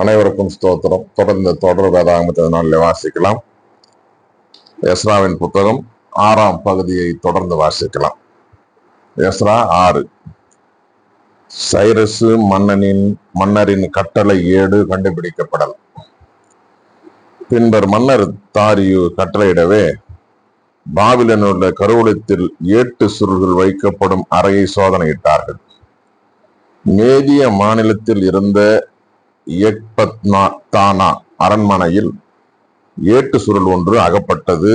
அனைவருக்கும் ஸ்தோத்திரம். தொடர்ந்து தொடர் வேதாகமத்தை நாளில் வாசிக்கலாம். எஸ்ராவின் புத்தகம் ஆறாம் பகுதியை தொடர்ந்து வாசிக்கலாம். எஸ்ரா ஆறு. சைரசு மன்னனின் மன்னரின் கட்டளை ஏடு கண்டுபிடிக்கப்படல். பின்பர் மன்னர் தாரியு கட்டளையிடவே பாபிலனில் கருவூலத்தில் ஏட்டு சுருள்கள் வைக்கப்படும் அறையை சோதனையிட்டார்கள். மேதிய மாநிலத்தில் இருந்த தானா அரண்மனையில் ஏட்டு சுருள் ஒன்று அகப்பட்டது.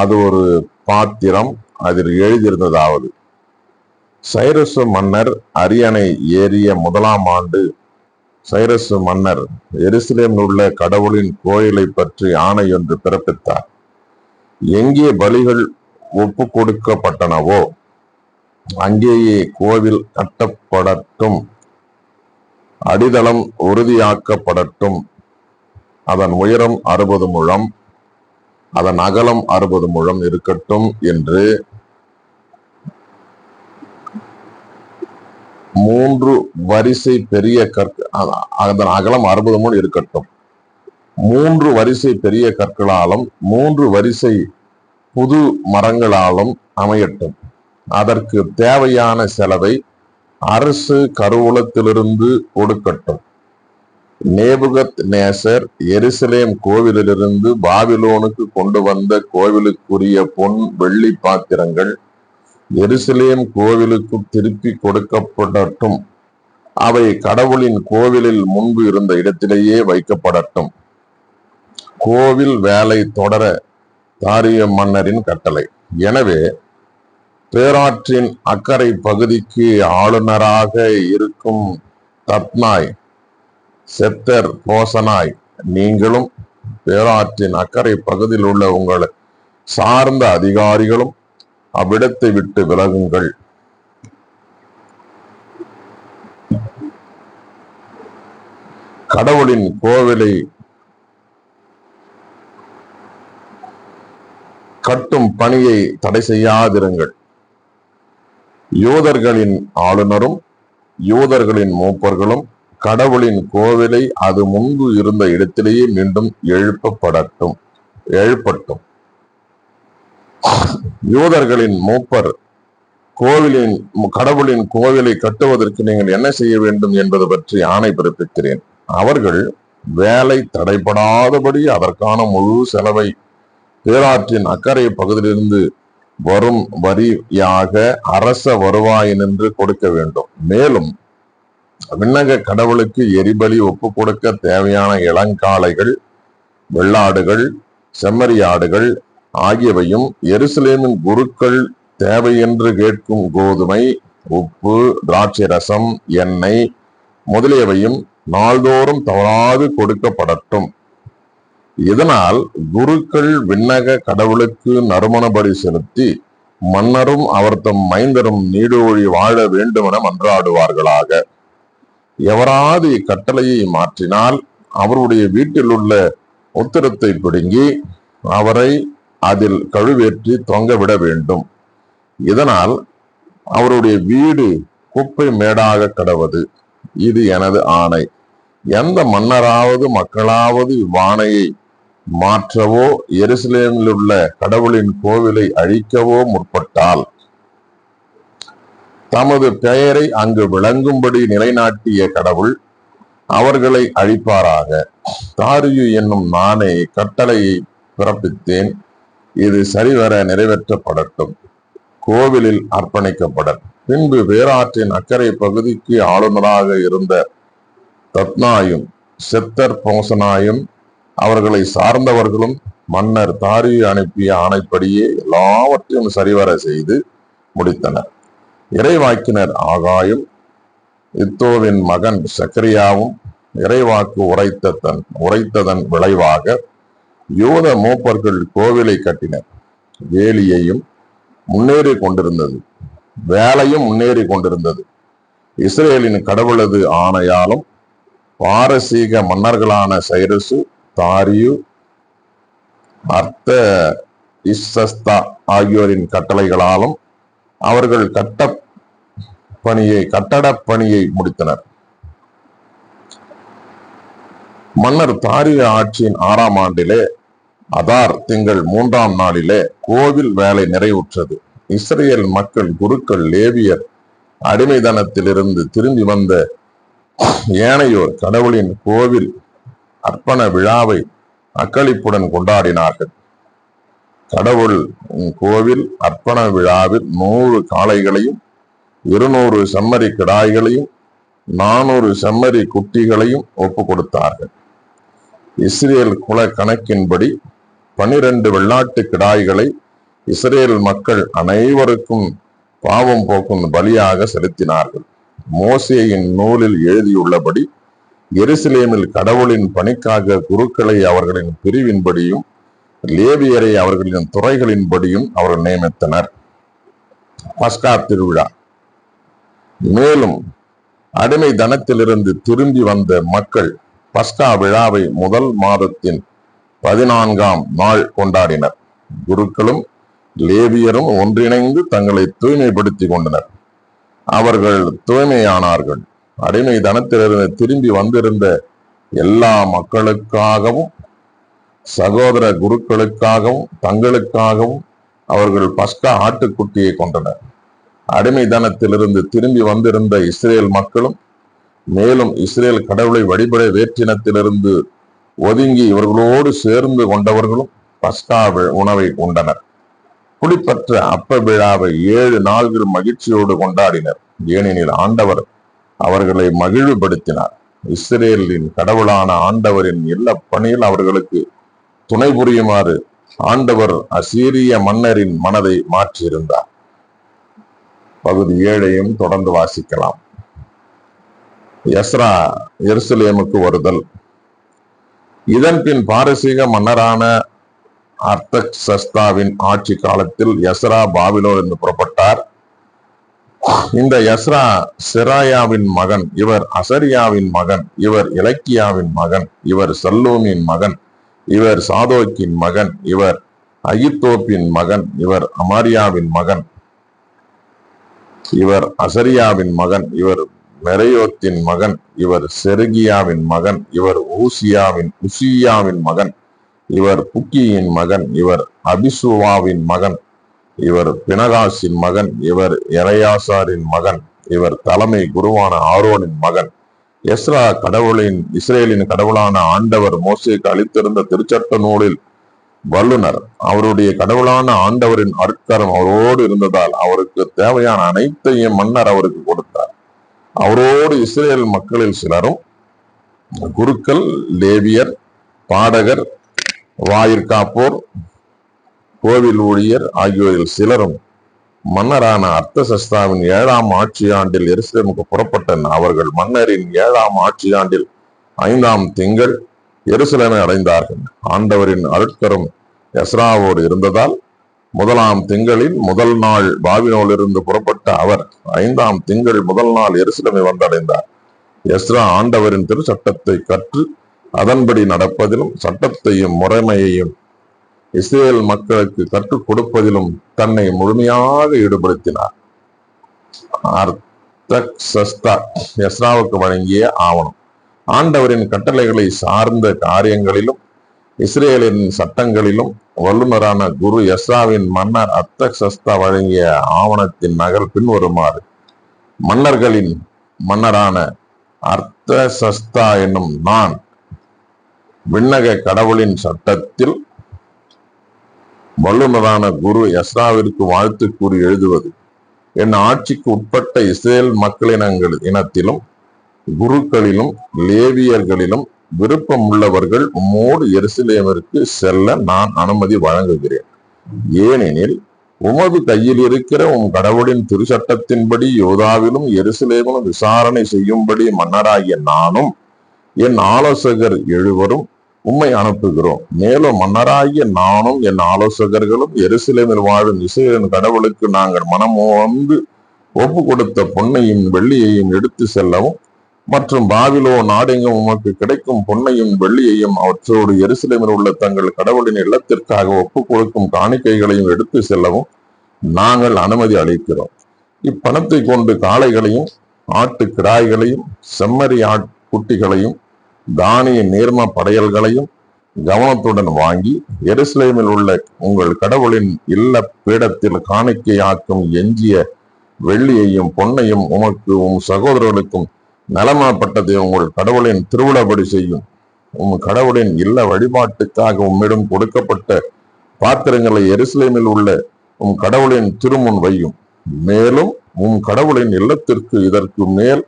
அது ஒரு பாத்திரம் அதில் எழுதியிருந்ததாவது சைரசு மன்னர் அரியணை ஏறிய முதலாம் ஆண்டு சைரசு மன்னர் எருசலேமில் உள்ள கடவுளின் கோயிலை பற்றி ஆணை ஒன்று பிறப்பித்தார். எங்கே பலிகள் ஒப்பு கொடுக்கப்பட்டனவோ அங்கேயே கோவில் கட்டப்படட்டும். அடித்தளம் உறுதியாக்கப்படட்டும். அதன் உயரம் அறுபது முழம் அதன் அகலம் அறுபது முழம் இருக்கட்டும் என்று மூன்று வரிசை பெரிய கற்க அதன் அகலம் அறுபது முழம் இருக்கட்டும். மூன்று வரிசை பெரிய கற்களாலும் மூன்று வரிசை புது மரங்களாலும் அமையட்டும். அதற்கு தேவையான செலவை அரசு கருவூலத்திலிருந்து கொடுக்கட்டும் நேபுகத் நேசர் எருசலேம் கோவிலிலிருந்து பாபிலோனுக்கு கொண்டு வந்த கோவிலுக்குரிய பொன் வெள்ளி பாத்திரங்கள் எருசலேம் கோவிலுக்கு திருப்பி கொடுக்கப்படட்டும். அவை கடவுளின் கோவிலில் முன்பு இருந்த இடத்திலேயே வைக்கப்படட்டும். கோவில் வேலை தொடர தாரிய மன்னரின் கட்டளை. எனவே பேராற்றின் அக்கறை பகுதிக்கு ஆளுநராக இருக்கும் தத்னாய் செத்தர் போசனாய் நீங்களும் பேராற்றின் அக்கறை பகுதியில் உள்ள உங்கள் சார்ந்த அதிகாரிகளும் அவ்விடத்தை விட்டு விலகுங்கள். கடவுளின் கோவிலை கட்டும் பணியை தடை செய்யாதிருங்கள் யூதர்களின் ஆளுநரும் யூதர்களின் மூப்பர்களும் கடவுளின் கோவிலை அது முன்பு இருந்த இடத்திலேயே மீண்டும் எழுப்பப்படட்டும் எழுப்பட்டும். யூதர்களின் மூப்பர் கோவிலின் கடவுளின் கோவிலை கட்டுவதற்கு நீங்கள் என்ன செய்ய வேண்டும் என்பது பற்றி ஆணை பிறப்பிக்கிறேன். அவர்கள் வேலை தடைபடாதபடி அதற்கான முழு செலவை பேராற்றின் அக்கறை பகுதியிலிருந்து வரும் வரியாக அரச வருவாயினின்று கொடுக்க வேண்டும். மேலும் விண்ணக கடவுளுக்கு எரிபலி ஒப்பு கொடுக்க தேவையான இளங்காளைகள் வெள்ளாடுகள் செம்மறியாடுகள் ஆகியவையும் எருசலேமின் குருக்கள் தேவை என்று கேட்கும் கோதுமை உப்பு திராட்சை ரசம் எண்ணெய் முதலியவையும் நாள்தோறும் தவறாது கொடுக்கப்படட்டும். இதனால் குருக்கள் விண்ணக கடவுளுக்கு நறுமணபடி செலுத்தி மன்னரும் அவர்தம் மைந்தரும் நீடோழி வாழ வேண்டுமென மன்றாடுவார்களாக. எவராது இக்கட்டளையை மாற்றினால் அவருடைய வீட்டில் உள்ள உத்திரத்தை பிடுங்கி அவரை அதில் கழுவேற்றி தொங்கவிட வேண்டும். இதனால் அவருடைய வீடு குப்பை மேடாக கடவது. இது எனது ஆணை. எந்த மன்னராவது மக்களாவது இவ்வாணையை மாற்றவோ எருசலேமில் உள்ள கடவுளின் கோவிலை அழிக்கவோ முற்பட்டால் தமது பெயரை அங்கு விளங்கும்படி நிலைநாட்டிய கடவுள் அவர்களை அழிப்பாராக. தாரியு என்னும் நானே கட்டளையை பிறப்பித்தேன். இது சரிவர நிறைவேற்றப்படட்டும். கோவிலில் அர்ப்பணிக்கப்படட்டும். பின்பு வேறாற்றின் அக்கறை பகுதிக்கு ஆளுநராக இருந்த தத்னாயும் செத்தர் போசனாயும் அவர்களை சார்ந்தவர்களும் மன்னர் தாரியை அனுப்பிய ஆணைப்படியே எல்லாவற்றையும் சரிவர செய்து முடித்தனர். இறைவாக்கினர் ஆகாயும் இத்தோவின் மகன் சக்கரியாவும் இறைவாக்கு உரைத்த தன் உரைத்ததன் விளைவாக யூத மூப்பர்கள் கோவிலை கட்டினர். வேலியையும் முன்னேறி கொண்டிருந்தது. வேலையும் முன்னேறி கொண்டிருந்தது. இஸ்ரேலின் கடவுளது ஆணையாலும் பாரசீக மன்னர்களான சைரசு தாரியு அர்த்த இஸ்ஸஸ்தா ஆகியோரின் கட்டளைகளாலும் அவர்கள் கட்ட பணியை கட்டடப் பணியை முடித்தனர். மன்னர் தாரிய ஆட்சியின் ஆறாம் ஆண்டிலே அதார் திங்கள் மூன்றாம் நாளிலே கோவில் வேலை நிறைவுற்றது. இஸ்ரேல் மக்கள் குருக்கள் லேவியர் அடிமைதனத்திலிருந்து திரும்பி வந்த ஏனையோர் கடவுளின் கோவில் அர்ப்பண விழாவை அக்களிப்புடன் கொண்டாடினார்கள். கடவுள் கோவில் அர்ப்பண விழாவில் நூறு காளைகளையும் இருநூறு செம்மறி கிடாய்களையும் நானூறு செம்மறி குட்டிகளையும் ஒப்பு கொடுத்தார்கள் இஸ்ரேல் குல கணக்கின்படி பனிரெண்டு வெள்ளாட்டு கிடாய்களை இஸ்ரேல் மக்கள் அனைவருக்கும் பாவம் போக்கும் பலியாக செலுத்தினார்கள். மோசேயின் நூலில் எழுதியுள்ளபடி எருசலேமில் கடவுளின் பணிக்காக குருக்களை அவர்களின் பிரிவின்படியும் லேவியரை அவர்களின் துறைகளின்படியும் அவர்கள் நியமித்தனர். பஸ்கா திருவிழா. மேலும் அடிமை தனத்திலிருந்து திரும்பி வந்த மக்கள் பஸ்கா விழாவை முதல் மாதத்தின் பதினான்காம் நாள் கொண்டாடினர். குருக்களும் லேவியரும் ஒன்றிணைந்து தங்களை தூய்மைப்படுத்திக் கொண்டனர். அவர்கள் தூய்மையானார்கள். அடிமை தனத்திலிருந்து திரும்பி வந்திருந்த எல்லா மக்களுக்காகவும் சகோதர குருக்களுக்காகவும் தங்களுக்காகவும் அவர்கள் பஸ்கா ஆட்டுக்குட்டியை கொண்டனர் அடிமைதனத்திலிருந்து திரும்பி வந்திருந்த இஸ்ரேல் மக்களும் மேலும் இஸ்ரேல் கடவுளை வழிபட வேற்றினத்திலிருந்து ஒதுங்கி இவர்களோடு சேர்ந்து கொண்டவர்களும் பஸ்கா உணவை உண்டனர். புளிப்பற்ற அப்ப விழாவை ஏழு நாள்கள் மகிழ்ச்சியோடு கொண்டாடினர். ஏனெனில் ஆண்டவர் அவர்களை மகிழ்வுபடுத்தினார். இஸ்ரேலின் கடவுளான ஆண்டவரின் இல்ல பணியில் அவர்களுக்கு துணை புரியுமாறு ஆண்டவர் அசீரிய மன்னரின் மனதை மாற்றியிருந்தார். பகுதி ஏழையும் தொடர்ந்து வாசிக்கலாம். எஸ்ரா எருசலேமுக்கு வருதல். இதன் பின் பாரசீக மன்னரான அர்த்தசஸ்தாவின் ஆட்சி காலத்தில் யஸ்ரா பாபிலோன் என்று புறப்பட்டார் இந்த யஸ்ரா செராயாவின் மகன் இவர் அசரியாவின் மகன் இவர் இலக்கியாவின் மகன் இவர் சல்லூமின் மகன் இவர் சாதோக்கின் மகன் இவர் அகித்தோப்பின் மகன் இவர் அமாரியாவின் மகன் இவர் அசரியாவின் மகன் இவர் மெரையோத்தின் மகன் இவர் செருகியாவின் மகன் இவர் ஊசியாவின் உசியாவின் மகன் இவர் புக்கியின் மகன் இவர் அபிசுவாவின் மகன் இவர் பினகாசின் மகன் இவர் எரையாசாரின் மகன் இவர் தலைமை குருவான ஆரோனின் மகன். எஸ்ரா கடவுளின் இஸ்ரேலின் கடவுளான ஆண்டவர் மோசேக்கு அளித்திருந்த திருச்சட்ட நூலில் வல்லுனர் அவருடைய கடவுளான ஆண்டவரின் அருட்கரம் அவரோடு இருந்ததால் அவருக்கு தேவையான அனைத்தையும் மன்னர் அவருக்கு கொடுத்தார். அவரோடு இஸ்ரேல் மக்களில் சிலரும் குருக்கள் லேவியர் பாடகர் வாயிற்காப்போர் கோவில் ஊழியர் ஆகியோரில் சிலரும் மன்னரான அர்த்தசஸ்தாவின் ஏழாம் ஆட்சி ஆண்டில் எருசலேமுக்கு புறப்பட்டனர் அவர்கள் மன்னரின் ஏழாம் ஆட்சி ஆண்டில் ஐந்தாம் திங்கள் எருசலேமை அடைந்தார்கள். ஆண்டவரின் அருட்கரம் எஸ்ராவோடு இருந்ததால் முதலாம் திங்களின் முதல் நாள் பாபினோலிருந்து புறப்பட்ட அவர் ஐந்தாம் திங்கள் முதல் நாள் எருசலேமை வந்தடைந்தார். எஸ்ரா ஆண்டவரின் திருச்சட்டத்தை கற்று அதன்படி நடப்பதிலும் சட்டத்தையும் முறைமையையும் இஸ்ரேல் மக்களுக்கு கற்றுக் கொடுப்பதிலும் தன்னை முழுமையாக ஈடுபடுத்தினார். எஸ்ராவுக்கு வழங்கிய ஆவணம். ஆண்டவரின் கட்டளைகளை சார்ந்த காரியங்களிலும் இஸ்ரேலின் சட்டங்களிலும் வல்லுநரான குரு எஸ்ராவின் மன்னர் அர்த்தக்சஸ்தா வழங்கிய ஆவணத்தின் நகல் பின்வருமாறு மன்னர்களின் மன்னரான அர்த்தசஸ்தா என்னும் நான் விண்ணக கடவுளின் சட்டத்தில் வல்லுநரான குரு எஸ்ராவிற்கு வாழ்த்து கூறி எழுதுவது என் ஆட்சிக்கு உட்பட்ட இஸ்ரேல் மக்களினங்கள் இனத்திலும் குருக்களிலும் லேவியர்களிலும் விருப்பம் உள்ளவர்கள் உம்மோடு எருசலேமிற்கு செல்ல நான் அனுமதி வழங்குகிறேன். ஏனெனில் உமது கையில் இருக்கிற உம் கடவுளின் திருச்சட்டத்தின்படி யோதாவிலும் எருசலேமிலும் விசாரணை செய்யும்படி மன்னராகிய நானும் என் ஆலோசகர் எழுவரும் உம்மை அனுப்புகிறோம். மேலும் மன்னராகிய நானும் என் ஆலோசகர்களும் எருசலேமில் வாழும் இஸ்ரேலின் கடவுளுக்கு நாங்கள் மனமோந்து ஒப்பு கொடுத்த பொன்னையும் வெள்ளியையும் எடுத்து செல்லவும் மற்றும் பாவிலோ நாடெங்கும் உமக்கு கிடைக்கும் பொன்னையும் வெள்ளியையும் அவற்றோடு எருசலேமில் உள்ள தங்கள் கடவுளின் இல்லத்திற்காக ஒப்பு கொடுக்கும் காணிக்கைகளையும் எடுத்து செல்லவும் நாங்கள் அனுமதி அளிக்கிறோம். இப்பணத்தை கொண்டு காளைகளையும் ஆட்டு கிடாய்களையும் செம்மறி ஆட் குட்டிகளையும் தானிய நீர்ம படையல்களையும் கவனத்துடன் வாங்கி எருசலேமில் உள்ள உங்கள் கடவுளின் இல்ல பீடத்தில் காணிக்கையாக்கும் எஞ்சிய வெள்ளியையும் பொன்னையும் உமக்கு உம் சகோதரர்களுக்கும் நலமாப்பட்டதை உங்கள் கடவுளின் திருவிழாபடி செய்யும். உம் கடவுளின் இல்ல வழிபாட்டுக்காக உம்மிடம் கொடுக்கப்பட்ட பாத்திரங்களை எருசலேமில் உள்ள உம் கடவுளின் திருமுன் வையும். மேலும் உம் கடவுளின் இல்லத்திற்கு இதற்கு மேல்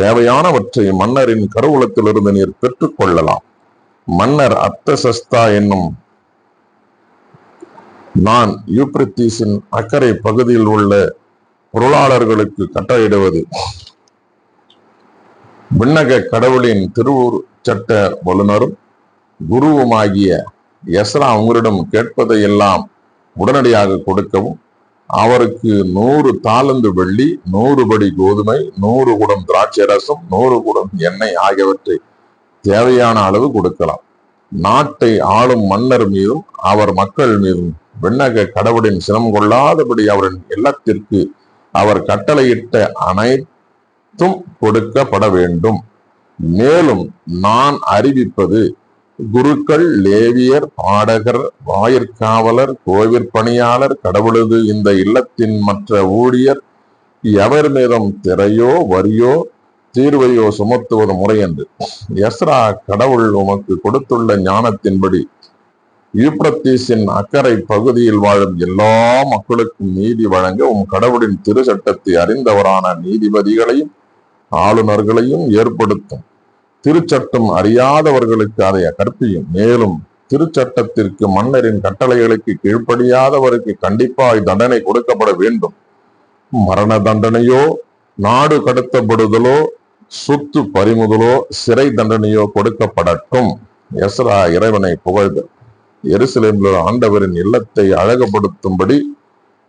தேவையானவற்றை மன்னரின் கருவூலத்திலிருந்து நீர் பெற்றுக் கொள்ளலாம். மன்னர் அர்த்தசஸ்தா என்னும் நான் யூப்ரித்தீஸின் அக்கறை பகுதியில் உள்ள பொருளாளர்களுக்கு கட்டளையிடுவது. விண்ணக கடவுளின் திருவூர் சட்ட வல்லுனரும் குருவுமாகிய எஸ்ரா உங்களிடம் கேட்பதை எல்லாம் உடனடியாக கொடுக்கவும் அவருக்கு நூறு தாளந்து வெள்ளி நூறு படி கோதுமை நூறு குடம் திராட்சை ரசம் நூறு குடம் எண்ணெய் ஆகியவற்றை தேவையான அளவு கொடுக்கலாம். நாட்டை ஆளும் மன்னர் மீதும் அவர் மக்கள் மீதும் விண்ணக கடவுளின் சினம் கொள்ளாதபடி அவரின் இல்லத்திற்கு அவர் கட்டளையிட்ட அனைத்தும் கொடுக்கப்பட வேண்டும். மேலும் நான் அறிவிப்பது குருக்கள் லேவியர் பாடகர் வாயிற்காவலர் கோவிற்பணியாளர் கடவுளது இந்த இல்லத்தின் மற்ற ஊழியர் எவர் மீதும் திரையோ வரியோ தீர்வையோ சுமத்துவது முறையன்று. எஸ்ரா கடவுள் உமக்கு கொடுத்துள்ள ஞானத்தின்படி யூப்ரத்தீஸின் அக்கறை பகுதியில் வாழும் எல்லா மக்களுக்கும் நீதி வழங்க உம் கடவுளின் திரு சட்டத்தை அறிந்தவரான நீதிபதிகளையும் ஆளுநர்களையும் ஏற்படுத்தும். திருச்சட்டம் அறியாதவர்களுக்கு அதை கற்பியும். மேலும் திருச்சட்டத்திற்கு மன்னரின் கட்டளைகளுக்கு கீழ்ப்படியாதவருக்கு கண்டிப்பாய் தண்டனை கொடுக்கப்பட வேண்டும். மரண தண்டனையோ நாடு கடத்தப்படுதலோ சொத்து பறிமுதலோ சிறை தண்டனையோ கொடுக்கப்படட்டும். எஸ்ரா இறைவனை புகழ்தல் எருசலேமில் ஆண்டவரின் இல்லத்தை அழகுபடுத்தும்படி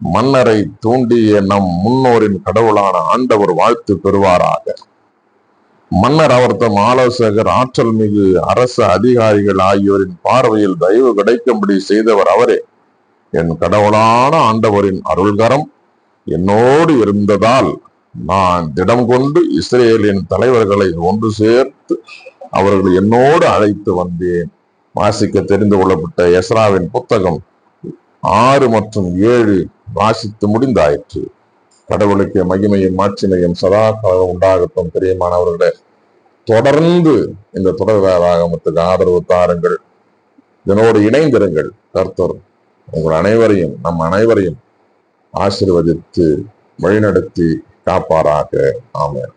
மன்னரை தூண்டிய நம் முன்னோரின் கடவுளான ஆண்டவர் வாழ்த்து பெறுவாராக. மன்னர் அவர்தம் ஆலோசகர் ஆற்றல் மிகு அரச அதிகாரிகள் ஆகியோரின் பார்வையில் தயவு கிடைக்கும்படி செய்தவர் அவரே. என் கடவுளான ஆண்டவரின் அருள்கரம் என்னோடு இருந்ததால் நான் திடம் கொண்டு இஸ்ரேலின் தலைவர்களை ஒன்று சேர்த்து அவர்கள் என்னோடு அழைத்து வந்தேன். வாசிக்க தெரிந்து கொள்ளப்பட்ட எஸ்ராவின் புத்தகம் ஆறு மற்றும் ஏழு வாசித்து முடிந்தாயிற்று. கடவுளுக்கு மகிமையும் மாட்சிமையும் சதா காலம் உண்டாகட்டும் பிரியமானவர்களே தொடர்ந்து இந்த தொடர் வேதாகமத்துக்கு ஆதரவு தாருங்கள். இதனோடு இணைந்திருங்கள். கர்த்தர் உங்கள் அனைவரையும் நம் அனைவரையும் ஆசிர்வதித்து வழிநடத்தி காப்பாராக. ஆமேன்.